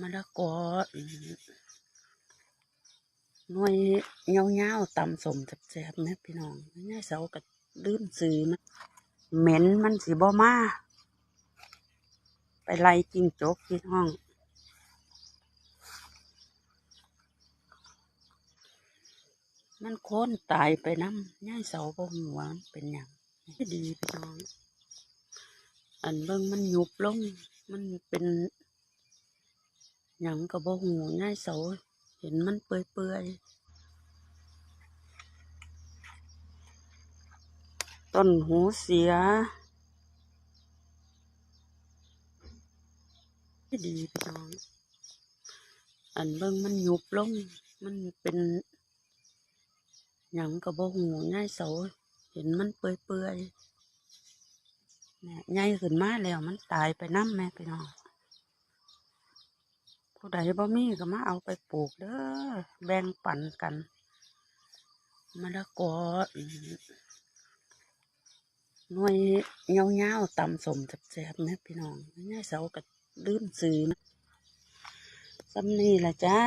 มะละกออืมหน่วยยาวๆตำสมแซ่บๆแม่พี่น้องยายเสาก็ลืมซื้อมันเหม็นมันสิบ่มา ไปไล่จิ้งจกที่ห้องมันโค้นตายไปน้ำย่ายเสาบ่หัวานเป็นหยังดีพี่น้อง อันเบิ่งมันยุบลง มันเป็น หยังก็บ่หูย่ายเสาเห็นมันเปื่อยๆต้นหูเสีย ดีพี่น้อง อันเบิ่งมันยุบลง มันเป็นหยังก็บ่หูย่ายเสาเห็นมันเปื่อยๆเนี่ยขึ้นมาแล้วมันตายไปน้ำแม่พี่น้อง ผู้ใดบ่มีก็มาเอาไปปลูกเด้อแบ่งปันกันมะละกอหน่วยยาวๆตำสมแซ่บๆแม่พี่น้องยายเสาก็ลืมซื้อนะสำนี่ล่ะจ้า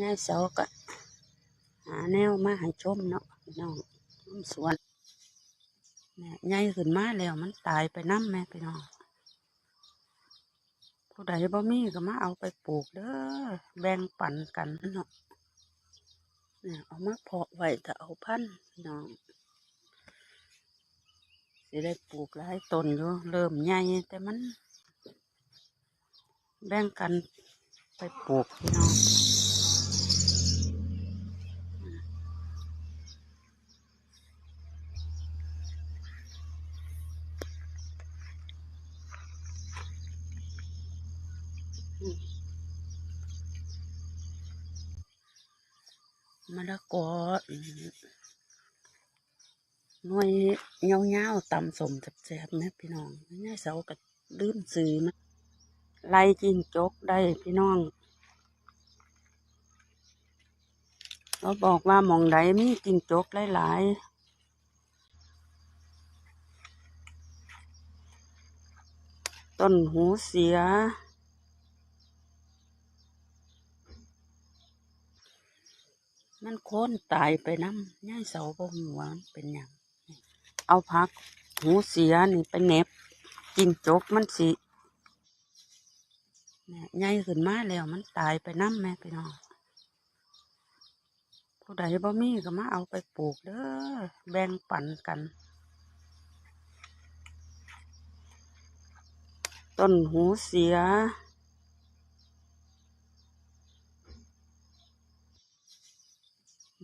ยายเสาก็หาแนวมาให้ชมเนาะพี่น้องน้ำสวนเนี่ยใหญ่ขึ้นมาแล้วมันตายไปน้ำแม่พี่น้อง ผู้ใดบ่มีก็มาเอาไปปลูกเด้อแบ่งปันกันเนาะเนี่ยเอามาเพาะไว้ถ้าเอาพันธุ์พี่น้องสิได้ปลูกหลายต้นอยู่เริ่มใหญ่แต่มัน แบ่งกันไปปลูกพี่น้อง มะละกออืมหน่วยยาๆตำสมแซ่บๆแม่พี่น้องยายเสาก็ลืมซื้อมันไล่จิ้งจกได้พี่น้องเราบอกว่ามองใดมีจิ้งจกหลายๆต้นหูเสีย มันโค้นตายไปน้ำย่ายเสาบ่หัวมันเป็นหยังเอาพัก หูเสียนี่ไปเน็บจิ้งจกมันสิเนี่ยขึ้นมาแล้วมันตายไปน้ำแม่พี่น้องผู้ใดบ่มีก็มาเอาไปปลูกเด้อแบ่งปันกัน ต้นหูเสีย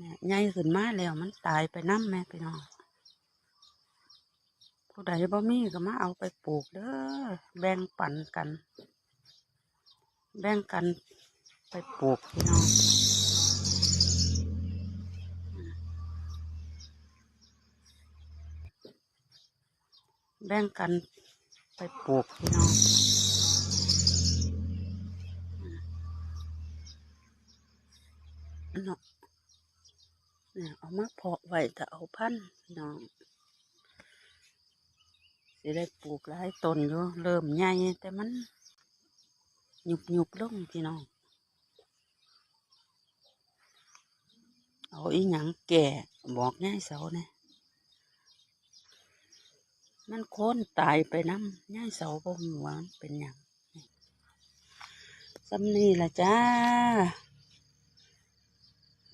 เนี่ยใหญ่ขึ้นมาแล้วมันตายไปน้ำแม่พี่น้องผู้ใดบ่มีก็มาเอาไปปลูกเด้อแบ่งปันกัน แบ่งกันไปปลูกพี่น้องแบ่งกันไปปลูกพี่น้องเนาะ เนี่ยเอามาเพาะไว้ถ้าเอาพันธุ์พี่น้องสิได้ปลูกหลายต้นอยู่เริ่มใหญ่แต่มันหยุบหยุบลงพี่น้อง เอาอีหยังแก่บอกง่ายเสาเนี่ยมันโค้นตายไปน้ำง่ายเสาบ่หัวามันเป็นหยังสำนี่ล่ะจ้า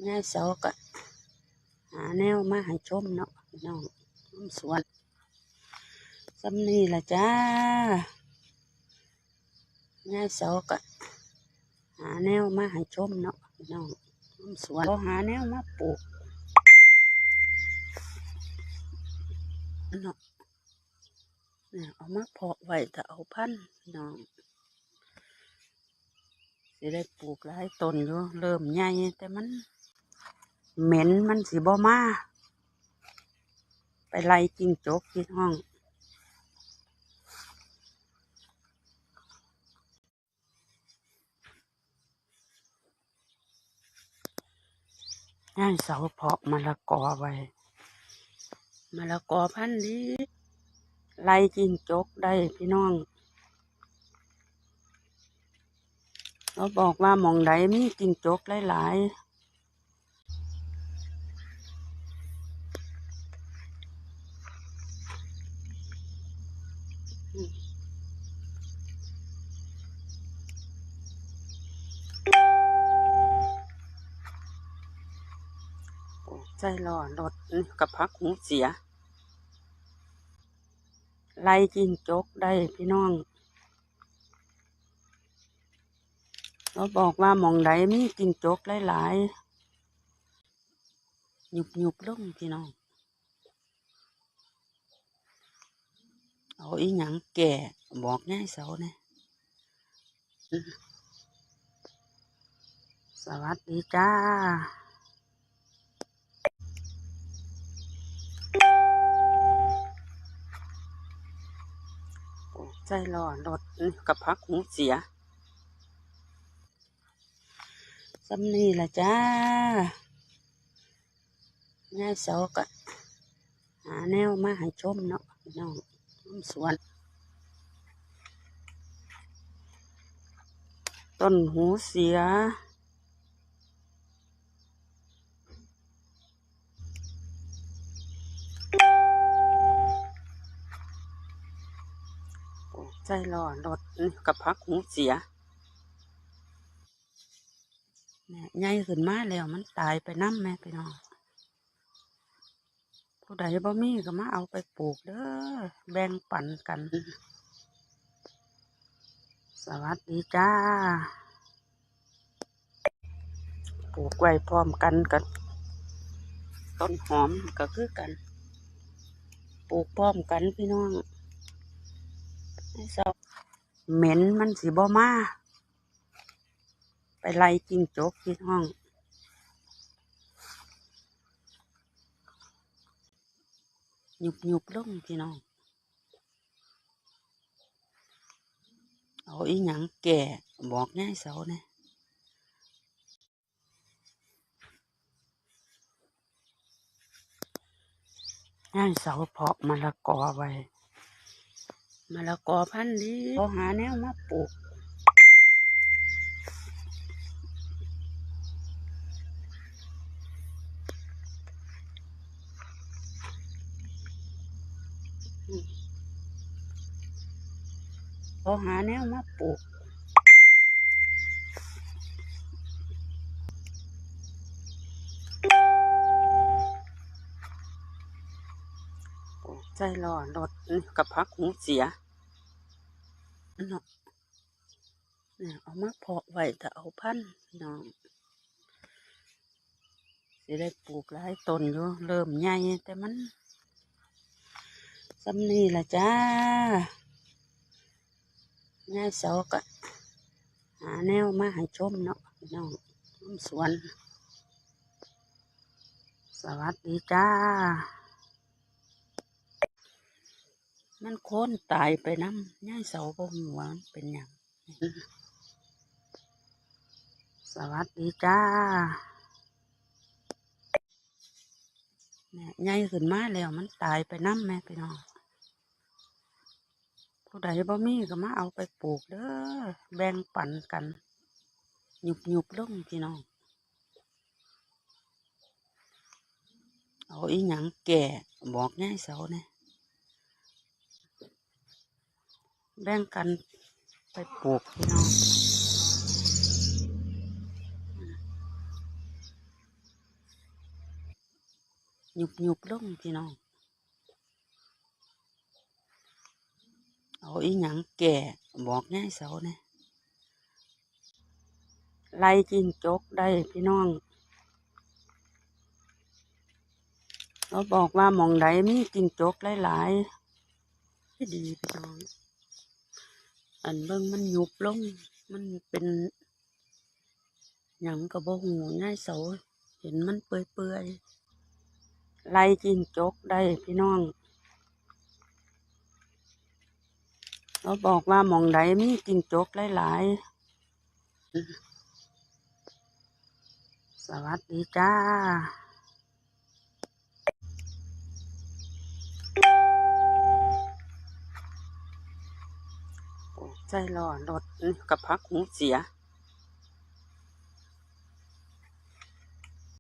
ง่ายเสาก็าแนวมาให้ชมเนาะน้องสวนสำนี่ล่ะจ้าง่ายสาก็หาแนวมาให้ชมเนาะน้องสวนเขาหาแนวมาปลูกเนาะเนี่ยเอามาเพาะไว้ถ้าเอาพันน้องสิได้ปลูกหลายต้นอยู่เริ่มใหญ่แต่มัน เหม็นมันสิบ่มา ไปไล่จิ้งจกที่ห้อง ย่างเสาเพาะมะละกอไว้มะละกอพันธุ์นี้ไล่จิ้งจกได้พี่น้องเขาบอกว่าหมองใดมีจิ้งจกหลายๆ ใจร้อรถกับพักหูเสีย ไล่จิ้งจกได้พี่น้องเขาบอกว่ามองใดมีจิ้งจกหลายๆ หยุบหยุบลงพี่น้อง เอาอีหยังแก่บอกง่ายเสาเนี่ยสวัสดีจ้า ใจหล่อรถกับพักหูเสียสำนีละจ้าง่ายเสาก็หาแนวมาให้ชมเนาะน้องสวน ต้นหูเสีย ใจร้อรถกับพักหูเสียเนี่ยใหญ่ขึ้นมาแล้วมันตายไปน้ำแม่พี่น้องผู้ใดบ่มีก็มาเอาไปปลูกเด้อแบ่งปันกัน สวัสดีจ้า ปลูกไว้พร้อมกันกับต้นหอมก็คือกัน ปลูกพร้อมกันพี่น้อง เศร้าเหม็นมันสิบ่มา ไปไล่จิ้งจกพี่น้อง หยุบหยุบลงพี่น้อง เอาอีหยังแก่บอกง่ายเสาเนี่ยง่ายเสาเพาะมะละกอไว้ มะละกอพันธุ์ดีเขาหาแนวมาปลูกเขาหาแนวมาปลูก ใจร้อรถกับพักหูเสียเนาะเนี่ยเอามาเพาะไว้แต่เอาพันธุ์พี่น้องสิได้ปลูกหลายต้นอยู่เริ่มใหญ่แต่มันสำนี่ละจ้าง่ายเสาก็หาแนวมาให้ชมเนาะน้องสวน สวัสดีจ้า มันโค้นตายไปน้ำย่ายเสาบ่หัวามันเป็นหยังสวัสดีจ้าเนี่ยใหญ่ขึ้นมาแล้วมันตายไปน้ำแม่พี่น้องผู้ใดบ่มีก็มาเอาไปปลูกเด้อแบ่งปันกันหยุบหยุบลงพี่น้องเอาอีหยังแก่บอกง่ายเสาเนี่ย แบ่งกันไปปลูกพี่น้องหยุบหยุบลงพี่น้อง เอาอีหยังแก่บอกง่ายเสาเนี่ยไล่จิ้งจกได้พี่น้องเขาบอกว่าหมองใดมีจิ้งจกหลายๆที่ดีพี่น้อง อันเบิ่งมันยุบลง มันเป็นหยังกระบอกหูง่ายเสาเห็นมันเปื่อยๆไล่จิ้งจกได้พี่น้องเขาบอกว่าหมองใดมีจิ้งจกหลายๆสวัสดีจ้า ใจร้อนรถกับพักหูเสีย